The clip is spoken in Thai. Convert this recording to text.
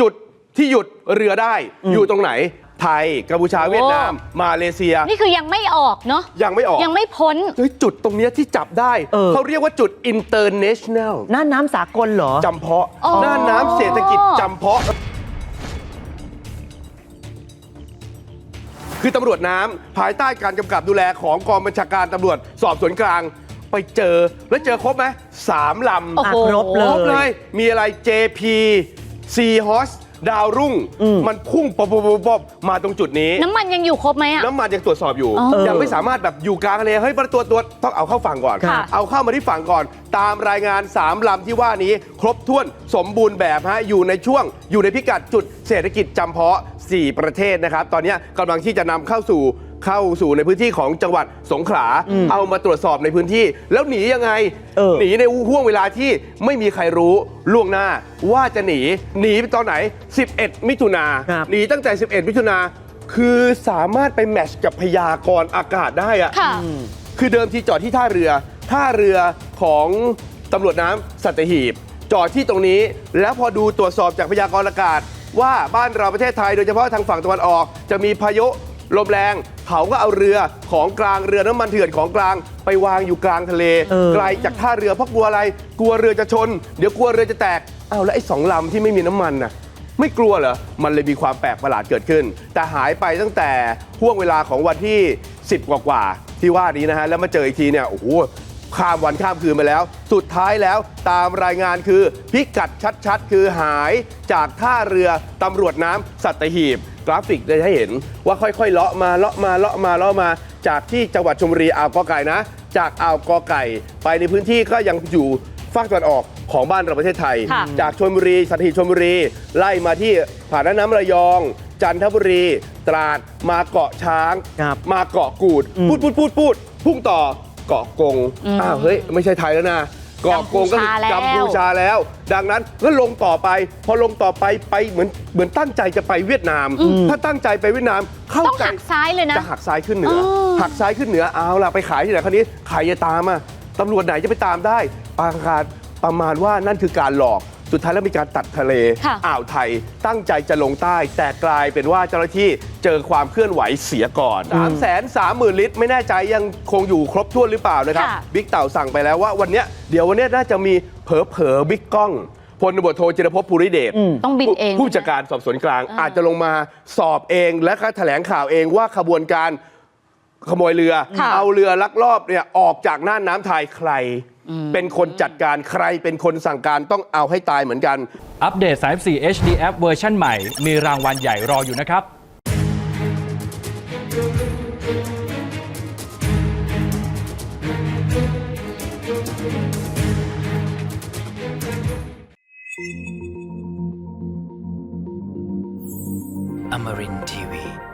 จุดที่หยุดเรือได้อยู่ตรงไหน ไทยกัมพูชาเวียดนาม มาเลเซีย นี่คือยังไม่ออกเนาะยังไม่ออกยังไม่พ้นเฮ้ยจุดตรงเนี้ยที่จับได้ เออ เขาเรียกว่าจุด international น่านน้ำสากลเหรอ จำเพาะอ๋อ หน้าน้ำเศรษฐกิจจำเพาะ คือตำรวจน้ำภายใต้การกำกับดูแลของกองบัญชาการตำรวจสอบสวนกลาง ไปเจอแล้วเจอครบไหมสามลำ โอ้โห ครบเลครบเลย ย มีอะไร JP C Horse ดาวรุ่งอืมมันพุ่งปบปบปบปบมาตรงจุดนี้ น้ำมันยังอยู่ครบไหมอะน้ำมันยังตรวจสอบอยู่อ๋อยังไม่สามารถแบบอยู่กลางทะเลเฮ้ยมาตัวตัวต้องเอาเข้าฝั่งก่อน ค่ะ เอาเข้ามาที่ฝั่งก่อน ตามรายงาน 3 ลำที่ว่านี้ ครบถ้วนสมบูรณ์แบบฮะอยู่ในช่วง อยู่ในพิกัดจุดเศรษฐกิจจำเพาะ 4 ประเทศนะครับ ตอนนี้กำลังที่จะนำเข้าสู่เข้าสู่ในพื้นที่ของจังหวัดสงขลาเอามาตรวจสอบในพื้นที่ แล้วหนียังไงเออหนีในห่วงเวลาที่ไม่มีใครรู้ล่วงหน้าว่าจะหนีหนีไปตอนไหน 11 มิถุนาครับหนีตั้งแต่ 11 มิถุนาคือสามารถไปแมทช์กับพยากรณ์อากาศได้อะค่ะคือเดิมทีจอดที่ท่าเรือ ท่าเรือของตำรวจน้ำสัตหีบ จอดที่ตรงนี้ แล้วพอดูตรวจสอบจากพยากรณ์อากาศ ว่าบ้านเราประเทศไทยโดยเฉพาะทางฝั่งตะวันออก จะมีพายุ ลมแรงเขาก็เอาเรือของกลางเรือน้ำมันเถื่อนของกลาง ไปวางอยู่กลางทะเลเออไกลจากท่าเรือเพราะกลัวอะไร กลัวเรือจะชน เดี๋ยวกลัวเรือจะแตกอ้าวแล้วไอ้สองลำที่ไม่มีน้ำมันน่ะไม่กลัวเหรอ มันเลยมีความแปลกประหลาดเกิดขึ้น แต่หายไปตั้งแต่ห่วงเวลาของวันที่ 10 กว่ากว่าๆที่ว่านี้นะฮะ แล้วมาเจออีกทีเนี่ย โอ้โห ข้ามวันข้ามคืนมาแล้ว สุดท้ายแล้วตามรายงานคือ พิกัดชัดๆ คือหายจากท่าเรือตำรวจน้ำสัตหีบ กราฟิกได้ให้เห็นว่าค่อยๆ เลาะมาเลาะมาเลาะมาเลาะมา จากที่จังหวัดชลบุรีอ่าวกอไก่นะ จากอ่าวกอไก่ ไปในพื้นที่ก็ยังอยู่ภาคตะวันออกของบ้านเราประเทศไทย ค่ะ จากชลบุรีสัตหีบชลบุรี ไล่มาที่ผ่านแม่น้ำระยอง จันทบุรี ตราดมาเกาะช้าง ครับมาเกาะกูดอืม พูดพูดพูดพูดพุ่งต่อ เกาะกงอ้าวเฮ้ยไม่ใช่ไทยแล้วนะเกาะกงก็คือกักัมมพูพูชาชาแล้วแล้ว ดังนั้นก็ลงต่อไป พอลงต่อไปไปเหมือนเหมือนตั้งใจจะไปเวียดนาม ถ้าตั้งใจไปเวียดนามเข้าต้องใจหักซ้ายเลยนะจะหักซ้ายขึ้นเหนือออหักซ้ายขึ้นเหนือเอาล่ะไปขายที่ไหนคราวนี้ใครจะตามอะตำรวจไหนจะไปตามได้ปางการประมาณว่านั่นคือการหลอก สุดท้ายแล้วมีการตัดทะเล ค่ะอ่าวไทยตั้งใจจะลงใต้ แต่กลายเป็นว่าเจ้าหน้าที่เจอความเคลื่อนไหวเสียก่อน3 3 0 0 0 0ลิตร ไม่แน่ใจยังคงอยู่ครบถ้วนหรือเปล่านะครับ ค่ะ บิ๊กเต่าสั่งไปแล้วว่าวันเนี้ยเดี๋ยววันเนี้ยน่าจะมีเผลอเผลอๆบิ๊กก้องพลตำรวจโทจิรภพภูริเดช ต้องบินเอง ผู้จัดการสอบสวนกลางอ่าอาจจะลงมาสอบเองและก็แถลงข่าวเองว่าขบวนการขโมยเรือ ค่ะ เอาเรือลักลอบเนี่ยออกจากน่านน้ำไทยใคร เป็นคนจัดการใครเป็นคนสั่งการต้องเอาให้ตายเหมือนกัน อัปเดต 34 HD App เวอร์ชันใหม่ มีรางวัลใหญ่รออยู่นะครับ Amarin Tiwi.